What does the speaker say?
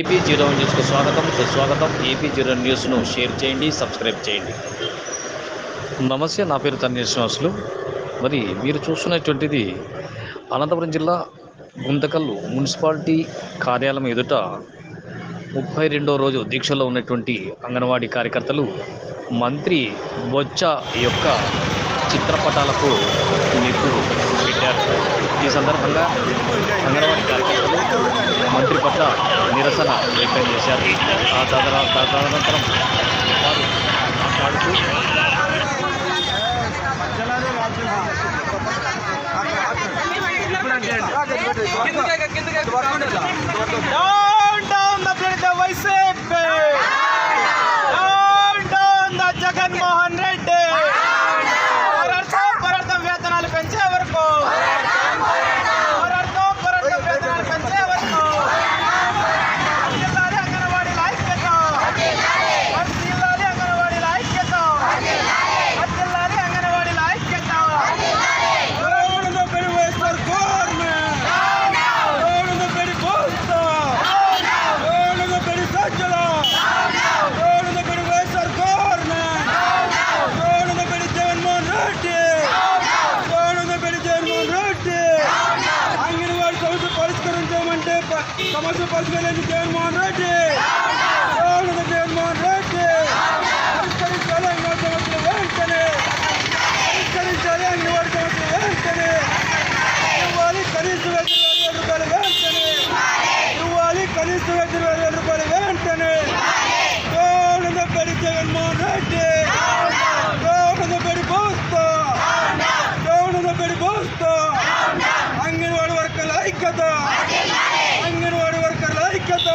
AP zero న్యూస్కు స్వాగతం. సుస్వాగతం. ఏపీ జీరో న్యూస్ను షేర్ చేయండి సబ్స్క్రైబ్ చేయండి. నమస్తే నా పేరు తన్య శ్రీనివాసులు. మరి మీరు చూస్తున్నటువంటిది అనంతపురం జిల్లా గుంతకల్లు మున్సిపాలిటీ కార్యాలయం ఎదుట ముప్పై రెండో రోజు దీక్షలో ఉన్నటువంటి అంగన్వాడీ కార్యకర్తలు మంత్రి బొచ్చ యొక్క చిత్రపటాలకు నిప్పు పెట్టారు ఈ సందర్భంగా అంగన్వాడీ కార్యకర్తలు మంత్రి పట్ల నిరసన వ్యక్తం చేశారు ఆ తదన తదనంతరం వారు మాట్లాడుతూ కిందకి down కమర్షియల్ పరిశీలన జగన్మోహన్ రెడ్డి. జగన్మోహన్ రెడ్డి. పరిష్కరించాలి ఎన్నో సమస్యలు వెంటనే. పరిష్కరించాలి అన్ని వాడి సమస్యలు వెంటనే. ఇవ్వాలి కనీస వేతనం వేల రూపాయలు వెంటనే. ఇవ్వాలి కనీస వేతనం వేల రూపాయలు వెంటనే. గోడందపేడి జగన్మోహన్ రెడ్డి. అంగన్వాడి వర్కల ఐక్యత. అంగన్వాడీ వర్కర్ల ఐక్యత!